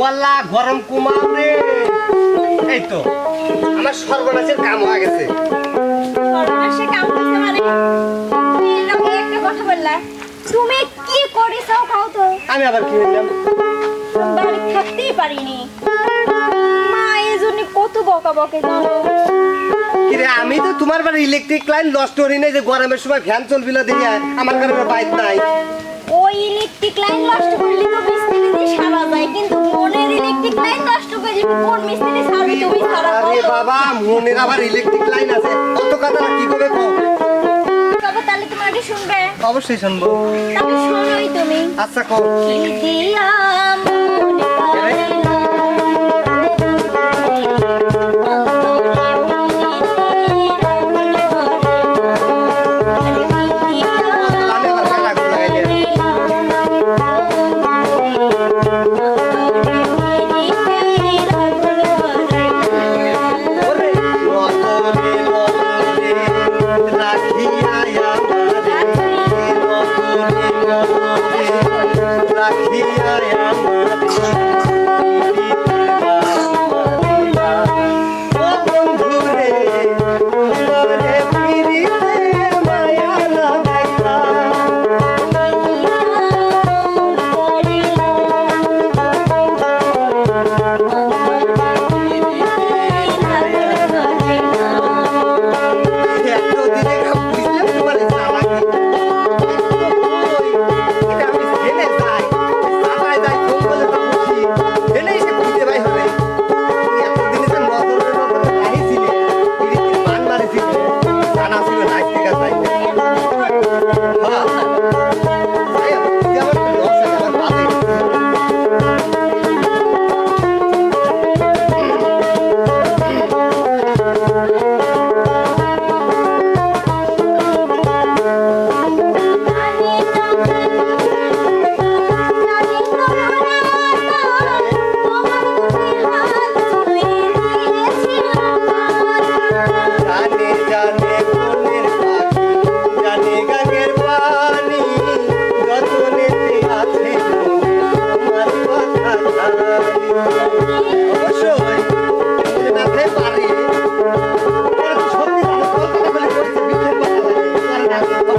ওয়াল্লা গরম কুমার রে। এই তো আমার সর্বনাশের কাম হয়ে গেছে। সর্বনাশে কাম পারে এরকম একটা কথা বললা। তুমি কি করেছ কাও তো? আমি আবার কি বাড়ি থাকতেই পারিনি। মা এই জন্য কত বকা বকে জানো কিরে আমি তো তোমার বাড়ি ইলেকট্রিক লাইন নষ্ট করি নাই যে গরমের সময় ফ্যান চলবি না দেখি আমার কারণে বাইক নাই। ওই ইলেকট্রিক লাইন নষ্ট করলে তো মিস্ত্রি দিয়ে সারা যায় কিন্তু মনের ইলেকট্রিক লাইন নষ্ট করলে কোন মিস্ত্রি সারবে তুমি সারা আরে বাবা মনের আবার ইলেকট্রিক লাইন আছে কত কথা কি করে কও? বাবা তাহলে তুমি আগে শুনবে। অবশ্যই শুনব। তাহলে শোনোই তুমি। আচ্ছা কি দিয়া মন রাখিয়া আমারে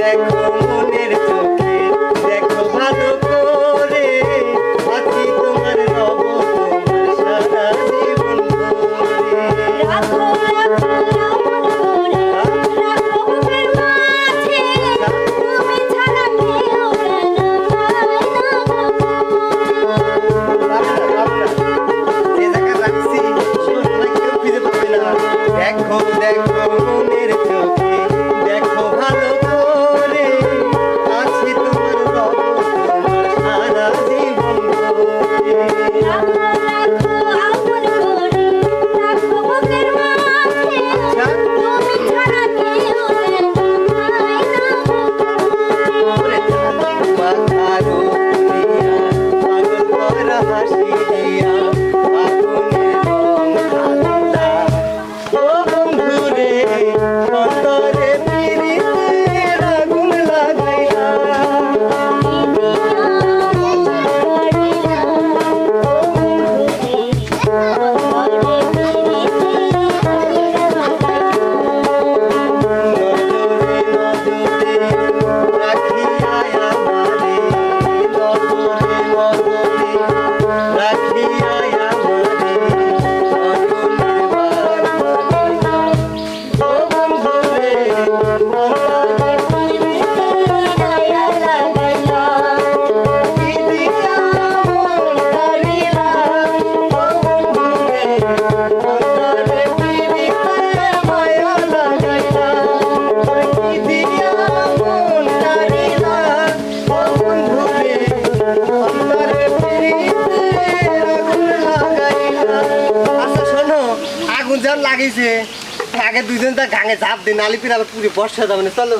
Nicole. আমারে হয়েছে আগে দুইজন তা গাঙে ঝাঁপ দিন আলিপির আবার পুরো বর্ষা যাবে চলো।